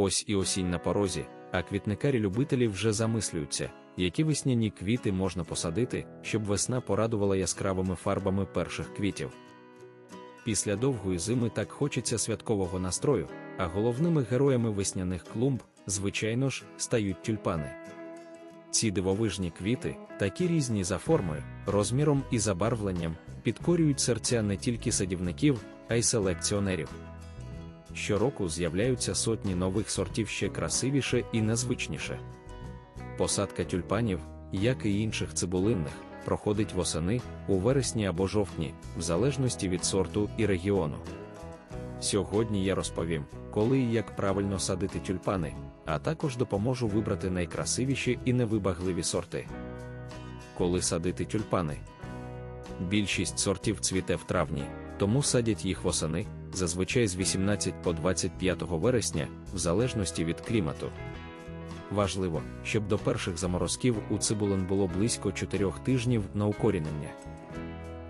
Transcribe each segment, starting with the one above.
Ось і осінь на порозі, а квітникарі-любителі вже замислюються, які весняні квіти можна посадити, щоб весна порадувала яскравими фарбами перших квітів. Після довгої зими так хочеться святкового настрою, а головними героями весняних клумб, звичайно ж, стають тюльпани. Ці дивовижні квіти, такі різні за формою, розміром і забарвленням, підкорюють серця не тільки садівників, а й селекціонерів. Щороку з'являються сотні нових сортів ще красивіше і незвичніше. Посадка тюльпанів, як і інших цибулинних, проходить восени у вересні або жовтні, в залежності від сорту і регіону. Сьогодні я розповім, коли і як правильно садити тюльпани, а також допоможу вибрати найкрасивіші і невибагливі сорти. Коли садити тюльпани. Більшість сортів цвіте в травні, тому садять їх восени, зазвичай з 18 по 25 вересня, в залежності від клімату. Важливо, щоб до перших заморозків у цибулин було близько 4 тижнів на укорінення.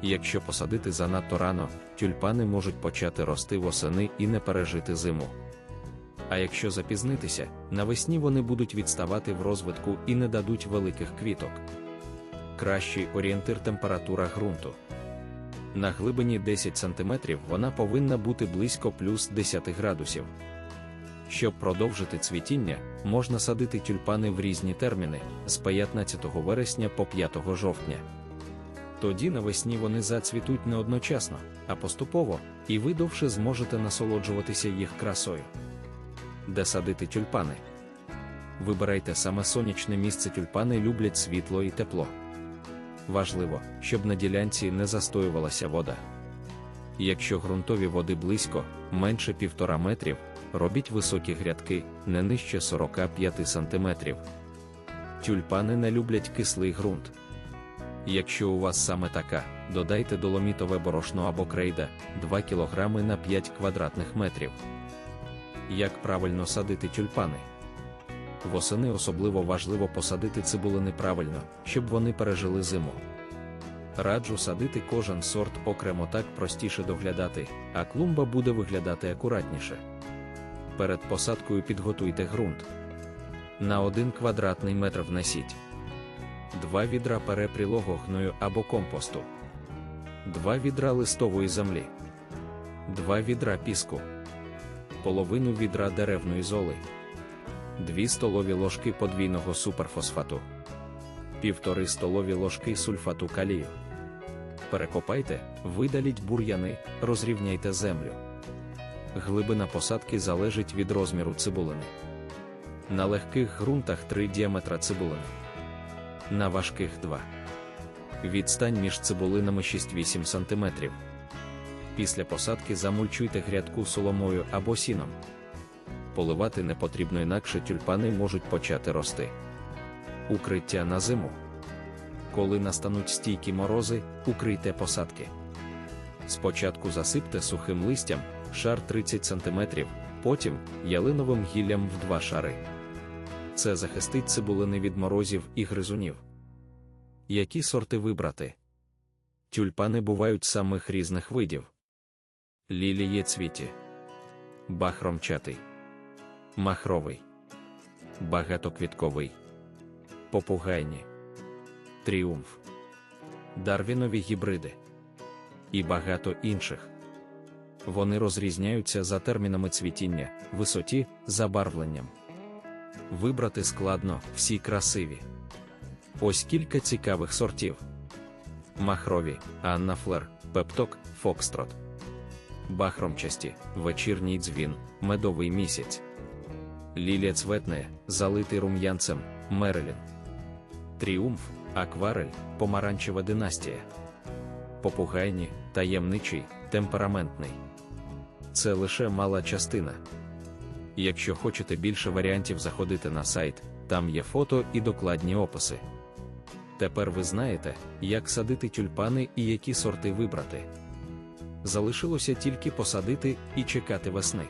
Якщо посадити занадто рано, тюльпани можуть почати рости восени і не пережити зиму. А якщо запізнитися, навесні вони будуть відставати в розвитку і не дадуть великих квіток. Кращий орієнтир температура ґрунту. На глибині 10 см вона повинна бути близько плюс 10 градусів. Щоб продовжити цвітіння, можна садити тюльпани в різні терміни з 15 вересня по 5 жовтня. Тоді навесні вони зацвітуть не одночасно, а поступово, і ви довше зможете насолоджуватися їх красою. Де садити тюльпани? Вибирайте саме сонячне місце тюльпани люблять світло і тепло. Важливо, щоб на ділянці не застоювалася вода. Якщо ґрунтові води близько, менше 1,5 метрів, робіть високі грядки, не нижче 45 см. Тюльпани не люблять кислий ґрунт. Якщо у вас саме така, додайте доломітове борошно або крейда 2 кг на 5 квадратних метрів. Як правильно садити тюльпани? Восени особливо важливо посадити цибулини правильно, щоб вони пережили зиму. Раджу садити кожен сорт окремо так простіше доглядати, а клумба буде виглядати акуратніше. Перед посадкою підготуйте ґрунт. На 1 квадратний метр внесіть 2 відра перепрілого гною або компосту, 2 відра листової землі, 2 відра піску, половину відра деревної золи, 2 столові ложки подвійного суперфосфату, 1,5 столові ложки сульфату калію. Перекопайте, видаліть бур'яни, розрівняйте землю. Глибина посадки залежить від розміру цибулини. На легких ґрунтах 3 діаметра цибулини. На важких 2. Відстань між цибулинами 6-8 см. Після посадки замульчуйте грядку соломою або сіном. Поливати не потрібно інакше тюльпани можуть почати рости. Укриття на зиму. Коли настануть стійкі морози, укрийте посадки. Спочатку засипте сухим листям шар 30 см, потім ялиновим гіллям в два шари. Це захистить цибулини від морозів і гризунів. Які сорти вибрати? Тюльпани бувають самих різних видів. Лілії цвіті, бахромчатий, махровий, багатоквітковий, попугайні, тріумф, дарвінові гібриди і багато інших. Вони розрізняються за термінами цвітіння, висоті, забарвленням. Вибрати складно, всі красиві. Ось кілька цікавих сортів: Махрові, Анна Флер, Пепток, Фокстрот, Бахромчасті, вечірній дзвін, медовий місяць, Лілія цветне, залитий рум'янцем, Мерелін, Тріумф, Акварель, Помаранчева династія, Попугайні, таємничий, темпераментний. Це лише мала частина. Якщо хочете більше варіантів, заходити на сайт, там є фото і докладні описи. Тепер ви знаєте, як садити тюльпани і які сорти вибрати. Залишилося тільки посадити і чекати весни.